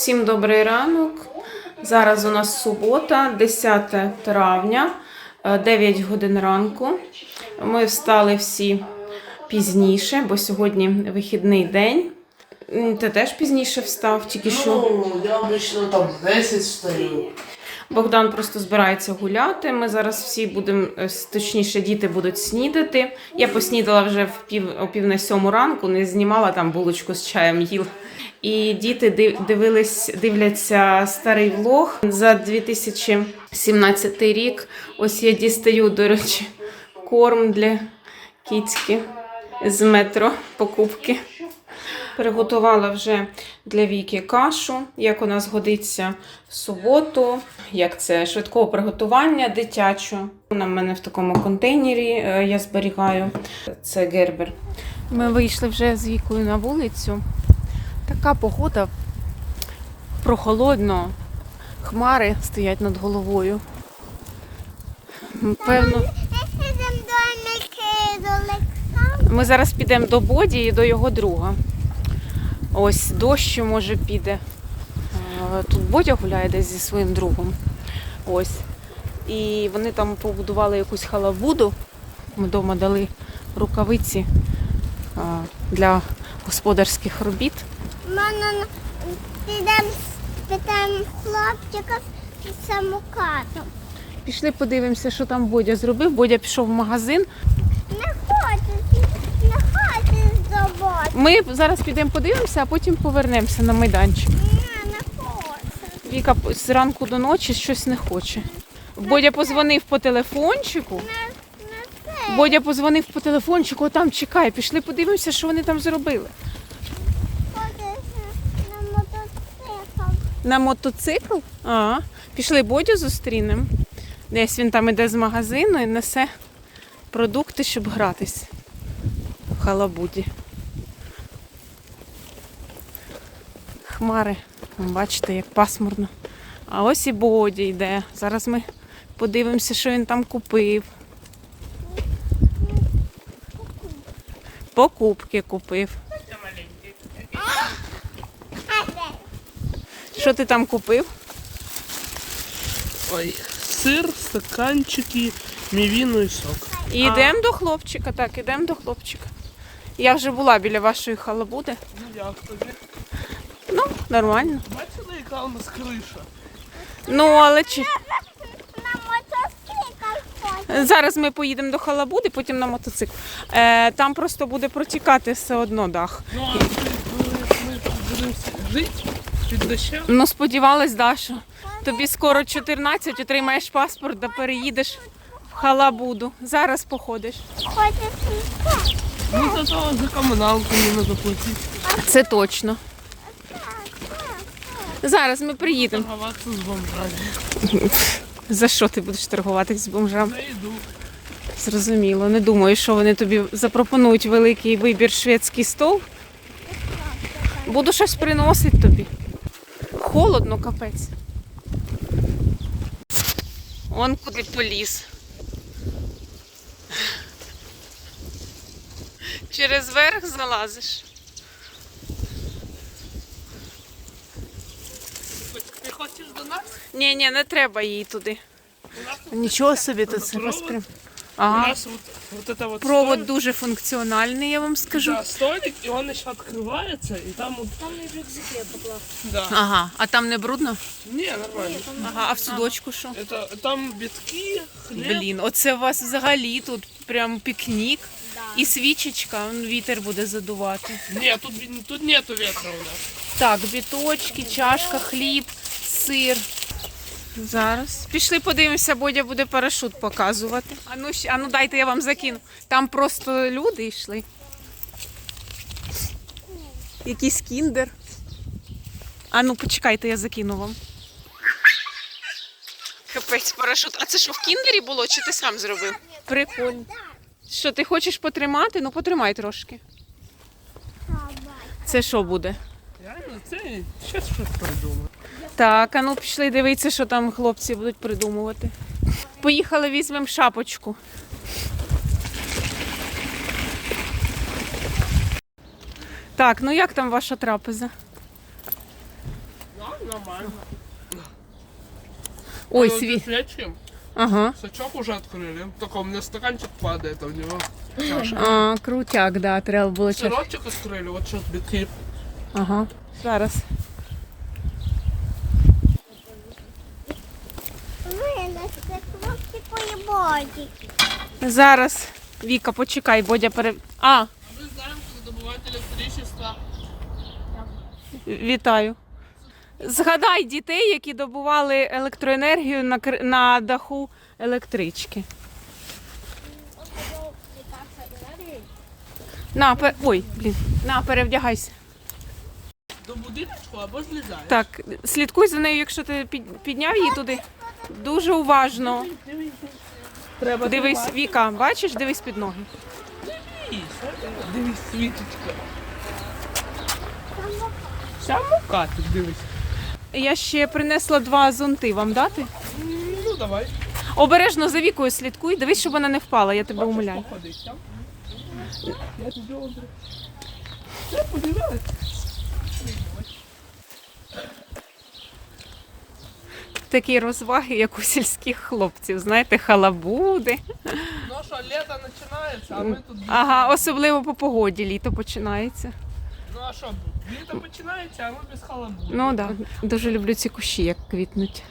Всім добрий ранок. Зараз у нас субота, 10 травня, е, 9 годин ранку. Ми встали всі пізніше, бо сьогодні вихідний день. Ти теж пізніше встав, тільки що. Ну, я обично там 10 встаю. Богдан просто збирається гуляти. Ми зараз всі будемо, е, точніше, діти будуть снідати. Я поснідала вже в пів, о пів на сьому ранку, не знімала там булочку з чаєм їла. І діти дивились, дивляться старий влог за 2017 рік. Ось я дістаю, до речі, корм для кіцьки з метро покупки. Приготувала вже для Віки кашу, як у нас годиться в суботу, як це швидкого приготування дитячого. Вона в мене в такому контейнері е, я зберігаю. Це гербер. Ми вийшли вже з Вікою на вулицю. Така погода прохолодно, хмари стоять над головою. Певно, ми зараз підемо до Боді і до його друга. Ось дощ, може, піде. Е, Тут Бодя гуляє десь зі своїм другом. Ось. І вони там побудували якусь халабуду. Ми вдома дали рукавиці е, для господарських робіт. Мене підемо спитаємо хлопчика з самокатом. Пішли подивимося, що там Бодя зробив. Бодя пішов в магазин. Не хочеш, не хочеш зробити. Ми зараз підемо подивимося, а потім повернемося на майданчик. Ні, не хочеш. Віка зранку до ночі щось не хоче. Бодя позвонив по телефончику. Не, не. Бодя позвонив по телефончику, там чекає. Пішли подивимося, що вони там зробили. На мотоцикл? А, пішли Бодю зустрінемо. Десь він там іде з магазину і несе продукти, щоб гратись в халабуді. Хмари. Бачите, як пасмурно. А ось і Боді йде. Зараз ми подивимося, що він там купив. Покупки купив. Що ти там купив? Ой, сир, стаканчики, мівіну і сок. І йдемо до хлопчика, так, йдемо до хлопчика. Я вже була біля вашої халабуди. Ну як тобі? Ну, нормально. Бачили, яка у нас криша? Ну, але чи... На мотоцикл зараз ми поїдемо до халабуди, потім на мотоцикл. Е, там просто буде протікати все одно дах. Ну, а ми, ми, ми будемо жити під дощем. Ну, сподівалась, да, що тобі скоро 14, отримаєш паспорт, да переїдеш в халабуду. Зараз походиш. Хочеш. Ну, зато за комуналку не треба заплатити. Це точно. Зараз ми приїдемо. Торгуватися з бомжами. За що ти будеш торгуватись з бомжами? Їду. Зрозуміло. Не думаю, що вони тобі запропонують великий вибір шведський стол. Буду щось приносити тобі. Холодно, капець. Он куди поліз. Через верх залазиш. Ти хочеш до нас? Ні, ні, не треба їй туди. У нас, Нічого собі тут це Провод? розпрям. у Ага. нас вот, вот это вот Провод столик, дуже функціональний, я вам скажу. да, столик, и он еще открывается, и там вот... Там и рюкзаке Да. Ага, а там не брудно? Не, нормально. Ага, а в судочку що? Это там битки, хлеб. Блін, оце у вас взагалі тут прям пікнік. І свічечка, он вітер буде задувати. Нет, тут, ви- тут нету ветра у нас. Так, біточки, чашка, хліб, сир. Зараз. Пішли подивимося, Бодя буде парашут показувати. А ну, а ну дайте я вам закину. Там просто люди йшли. Якийсь кіндер. А ну почекайте, я закину вам. Капець, парашут. А це що в кіндері було, чи ти сам зробив? Прикольно. Що, ти хочеш потримати? Ну потримай трошки. Це що буде? Реально, це щас щось придумаю. Так, а ну пішли дивитися, що там хлопці будуть придумувати. Поїхали, візьмемо шапочку. Так, ну як там ваша трапеза? Нормально. Ой, Ну, свій. свечи. Ага. Сачок уже открыли. Только у меня стаканчик падает, а у него чаша. А, крутяк, да, треба було час. Сырочек открыли, вот сейчас битки. Ага. Зараз. боді. Зараз. Віка, почекай, Бодя пере. А, Мы знаем, как добывать электричество. вітаю. Згадай дітей, які добували електроенергію на, кр- на даху електрички. На, пе... Ой, блін. На, перевдягайся. До будиночку або злізаєш. Так, слідкуй за нею, якщо ти під- підняв її туди. Дуже уважно. Треба Дивись, Віка, бачиш, дивись під ноги. Дивись, дивись, світочка. Сам мукати, дивись. Я ще принесла два зонти вам дати. Ну давай. Обережно за вікою слідкуй, дивись, щоб вона не впала, я тебе умоляю. Я обрю. Все, подивилась? Такі розваги, як у сільських хлопців, знаєте, халабуди. Ну що, літо починається, а ми тут... Ага, особливо по погоді літо починається. Ну а що, літо починається, а ми без халабу. Ну так, да. дуже люблю ці кущі, як квітнуть.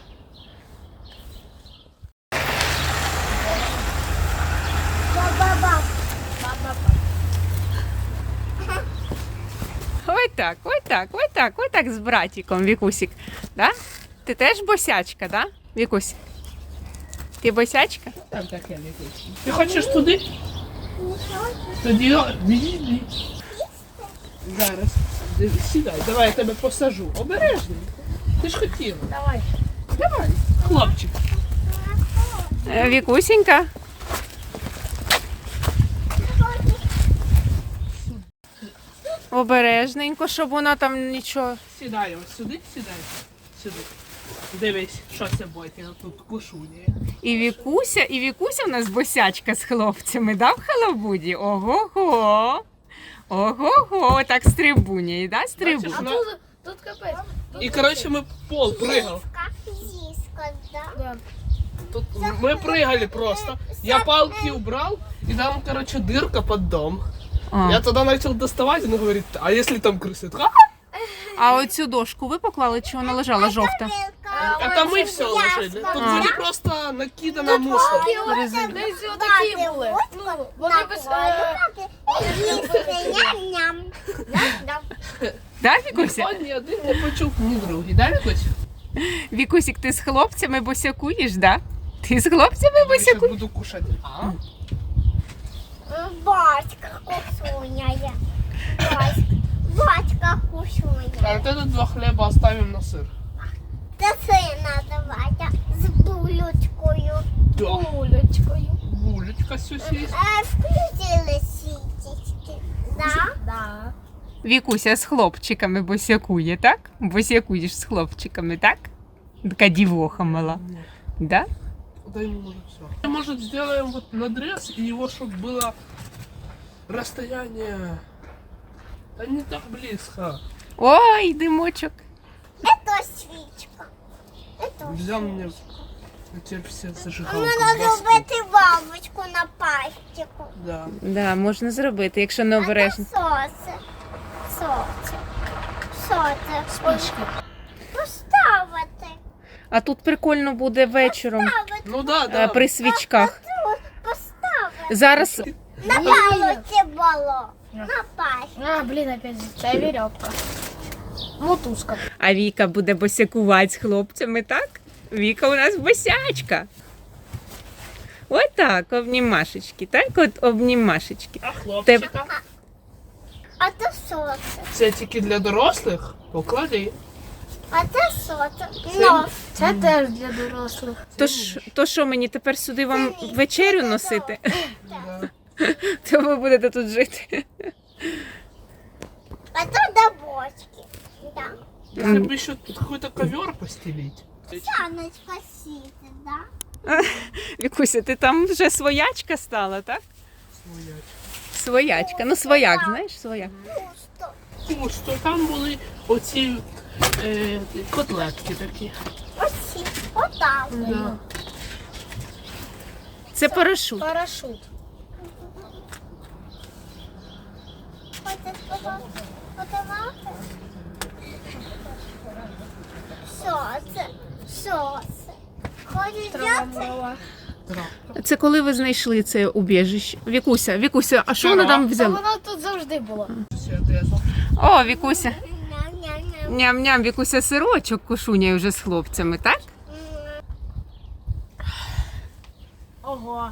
Ой так, ой так, ой так, ой так з братіком, Вікусік. Да? Ти теж босячка, да? Вікусь? Ти босячка? Там таке літить. Ти хочеш туди? Тоді відійди. Зараз. Сідай, давай я тебе посажу. Обережно. Ти ж хотіла. Давай. Давай, хлопчик. Е, Вікусінька. Обережненько, щоб вона там нічого. Сідай ось сюди, сідай. Сюди. Дивись, що це бойки, тут кушуні. І Вікуся, і Вікуся в нас босячка з хлопцями, да, в халабуді? Ого-го. Ого-го, так стрибуняє, да, стрибу. Бачиш, вона- Тут, тут капець. І коротше ми пол пригав. Как зиска, да? Да. Тут ми пригали просто. Я палки убрал, и там, короче, дырка под дом. А, Я тогда начал доставать, он говорит, а если там крысы? А, а оцю дошку ви поклали, чи вона лежала жовта? Вилка. Это мы все ложили. Тут А. были просто накидано мусор. Десь отакі були. Ну, вони без... е, Їсти ням-ням. Да-да. Да, Вікуся? Ніхто ні один не почув, ні другий. Да, Вікусь? Вікусік, ти з хлопцями босякуєш, да? Ти з хлопцями Я сейчас босякуєш? буду кушать. А? Батька кусуняє. Батька. Батька кусуняє. А вот это два хлеба оставим на сыр. Да. Булечкою. Булечка сюсись. Е, включили сітечки. Да? Да. Вікуся з хлопчиками босякує, так? Босякуєш з хлопчиками, так? Така дівоха мала. Да? Дай ему уже все. Может, сделаем вот надрез, и его, чтобы было расстояние... Да не так близко. Ой, димочок. Это свічка. Это Взял мне... Все зажигалку. Треба зробити бабочку на пастику. Да. Да, можна зробити, якщо не А це обережно. соце. Соце. Соце. Спички. Поставити. А тут прикольно буде вечором Поставити. Ну да, е, да. при свічках. Тут поставити. Зараз На палиці було. На пасті. А, блін, опять це вірьовка. Мотузка. А Віка буде босякувати з хлопцями, так? Віка у нас босячка. Ось так, обнімашечки, так? От обнімашечки. А хлопчика? А це соце. Це тільки для дорослих? Поклади. А це соце. Ну, Це теж для дорослих. То ж, то що мені тепер сюди вам вечерю носити? Да. То ви будете тут жити. а це до бочки. Да. Если бы тут какой-то ковер постелить. Саночка сіти, да? Вікуся, ти там вже своячка стала, так? Своячка. Своячка. Ну, свояк, знаєш, свояк. Пусто. капусту, там були оці е, котлетки такі. Ось, отак. Да. Це парашут. Парашут. Хочеш подавати? Подавати? Що це? Це? Коли ви знайшли це убіжище? Вікуся, Вікуся, а що вона там Та взяла? воно тут завжди я О, Вікуся. Ням-ням-ням. Вікуся сирочок кушуняє вже з хлопцями, так? Ого.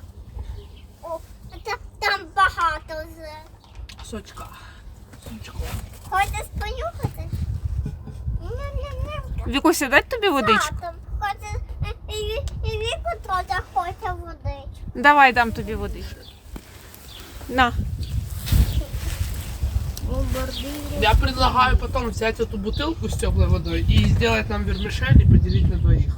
О, та- Там багато вже. Сочка. Сочко. Хочеш понюхати? Ням-ням-ням. Вікуся, дать тобі водичку? Татом. Хочеш і, і, і Віку теж хоче водичку. Давай дам тобі водичку. На. Я предлагаю потом взять эту бутылку с теплой водой и сделать нам вермишель и поделить на двоих.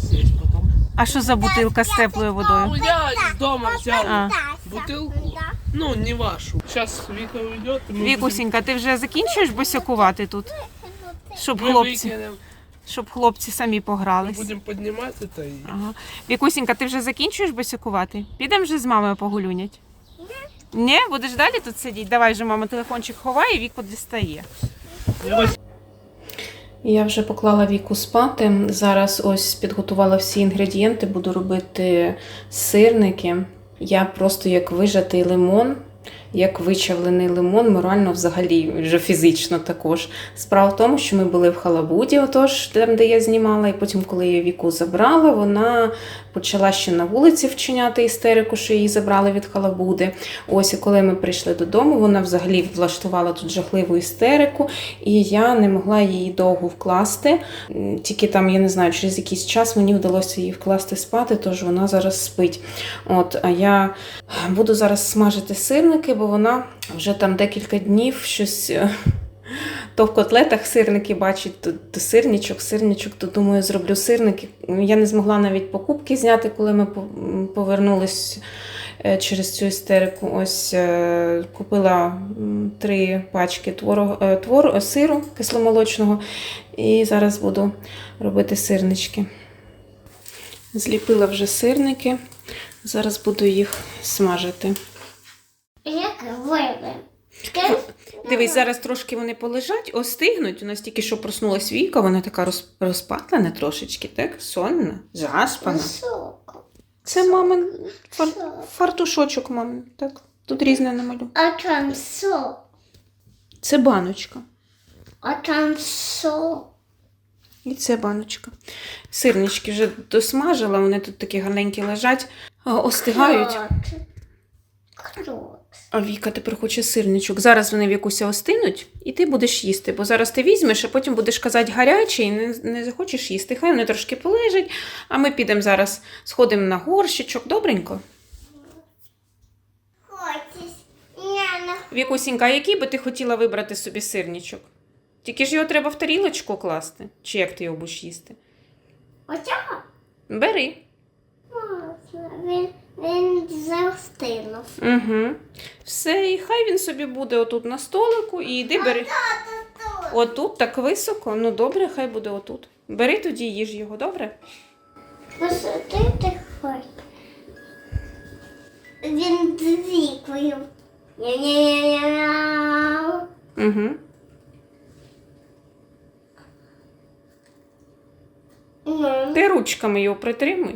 Съесть потом. А що за бутилка з теплою Ну, водою? я из дома взял А. бутылку. Да. Ну, не вашу. Сейчас Вика уйдет, и мы, Вікусінька, ти вже закінчуєш босякувати тут? Щоб будем, мы хлопці, выкинем, щоб хлопці самі мы погрались. будем поднимать это и... Ага. Вікусінька, ти вже закінчуєш босякувати? Підемо вже з мамою погулюнять? Ні? Будеш далі тут сидіти? Давай же мама телефончик ховає, віку дістає. Я вас- Я вже поклала віку спати. Зараз ось підготувала всі інгредієнти, буду робити сирники. Я просто як вижатий лимон, як вичавлений лимон, морально взагалі, вже фізично також. Справа в тому, що ми були в Халабуді, отож, там, де я знімала, і потім, коли я віку забрала, вона почала ще на вулиці вчиняти істерику, що її забрали від Халабуди. Ось і коли ми прийшли додому, вона взагалі влаштувала тут жахливу істерику, і я не могла її довго вкласти. Тільки там, я не знаю, через якийсь час мені вдалося її вкласти спати, тож вона зараз спить. От, а я буду зараз смажити сирники, бо вона вже там декілька днів щось. То в котлетах сирники бачить, то, то сирничок, сирничок, то думаю, зроблю сирники. Я не змогла навіть покупки зняти, коли ми повернулись е, через цю істерику. Ось е, купила три пачки творог, е, твор, е, сиру кисломолочного і зараз буду робити сирнички. Зліпила вже сирники, зараз буду їх смажити. Як вибір. Дивись, зараз трошки вони полежать, остигнуть. У нас тільки що проснулась Віка, вона така роз, розпатлена трошечки, так? Сонна, заспана. Це мамин фар, фартушочок, мамин, так? Тут різне намалю. А там що? Це баночка. А там що? І це баночка. Сирнички вже досмажила, вони тут такі гарненькі лежать, остигають. Круто. А Віка тепер хоче сирничок. Зараз вони в якусь остинуть, і ти будеш їсти. Бо зараз ти візьмеш, а потім будеш казати гарячий і не, не захочеш їсти. Хай вони трошки полежать, а ми підемо зараз, сходимо на горщичок. Добренько. Хочеш? Вікусінька, а який би ти хотіла вибрати собі сирничок? Тільки ж його треба в тарілочку класти. Чи як ти його будеш їсти? Оцього? Бери. Можна. Він, завстинув. Угу. Все, і хай він собі буде отут на столику і йди бери. Отут так високо. Ну добре, хай буде отут. Бери тоді їж його, добре? Посадити хоч. Він. Ня-ня-ня-ня. Угу. Ну, Ти ручками його притримуй.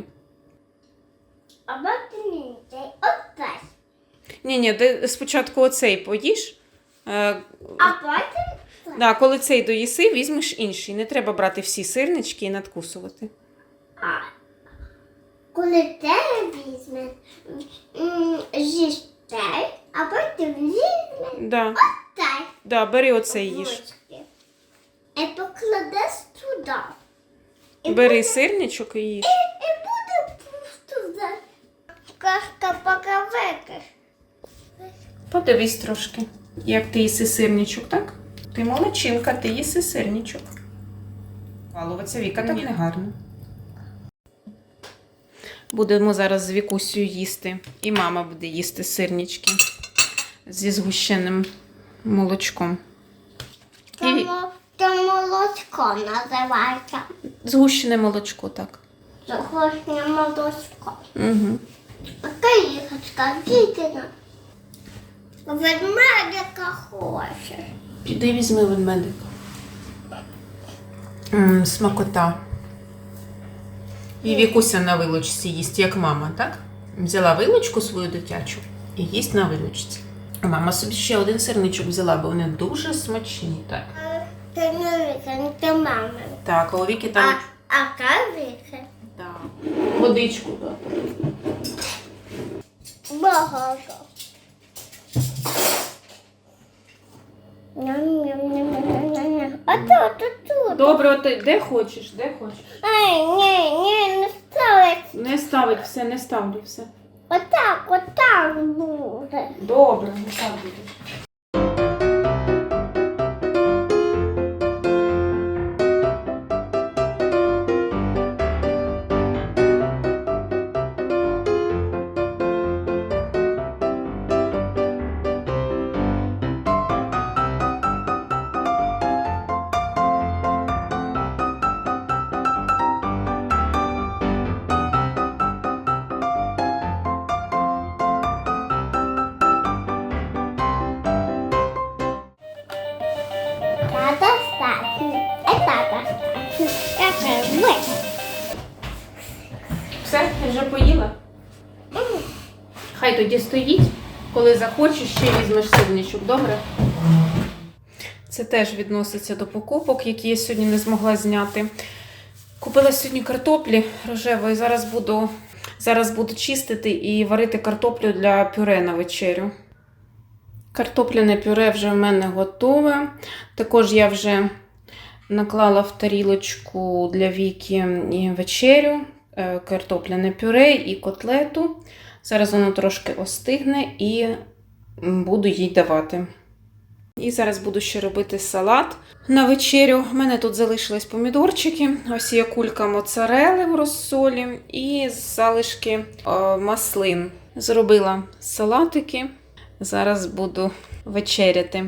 А бати отак. Ні, ні, ти спочатку оцей поїж. Е, А потім да, коли цей доїси, візьмеш інший. Не треба брати всі сирнички і надкусувати. а, коли те візьме, м, з'їж те, а потім візьме Да, те. да, бери оцей їж. ручки. І покладеш туди. І Бери сирничок і їж. І. Кашка покавекаш. Подивись трошки, як ти їси сирничок, так? Ти молодчинка, ти їси сирничок. Балуватися Віка так не гарно. Будемо зараз з Вікусею їсти. І мама буде їсти сирнички зі згущеним молочком. Це, І- це молочко називається. Згущене молочко, так. Захочне молочко. Угу. Київська дітина. Ведмедика хоче. Піди візьми ведмедика. М, смакота. І Вікуся на вилочці їсть, як мама, так? Взяла вилочку свою дитячу і їсть на вилочці. А Мама собі ще один сирничок взяла, бо вони дуже смачні, так. Це не віка, це мами. Так, а у Віки А, там. а це віка. Так. Водичку дати. Багато. Ням-ням-ням-ням-ням. А тут, тут, тут. Добре, от де хочеш, де хочеш. Ай, ні, ні, не ставить. Не ставить все, не ставлю все. Отак, отак буде. Добре, не так Та вже поїла? Хай тоді стоїть. Коли захочеш, ще візьмеш сирничок, добре? Це теж відноситься до покупок, які я сьогодні не змогла зняти. Купила сьогодні картоплі рожевої. Зараз буду, зараз буду чистити і варити картоплю для пюре на вечерю. Картопляне пюре вже в мене готове. Також я вже наклала в тарілочку для Віки і вечерю, картопляне пюре і котлету. Зараз воно трошки остигне і буду їй давати. І зараз буду ще робити салат на вечерю. У мене тут залишились помідорчики, ось є кулька моцарели в розсолі і залишки е, маслин. Зробила салатики. Зараз буду вечеряти.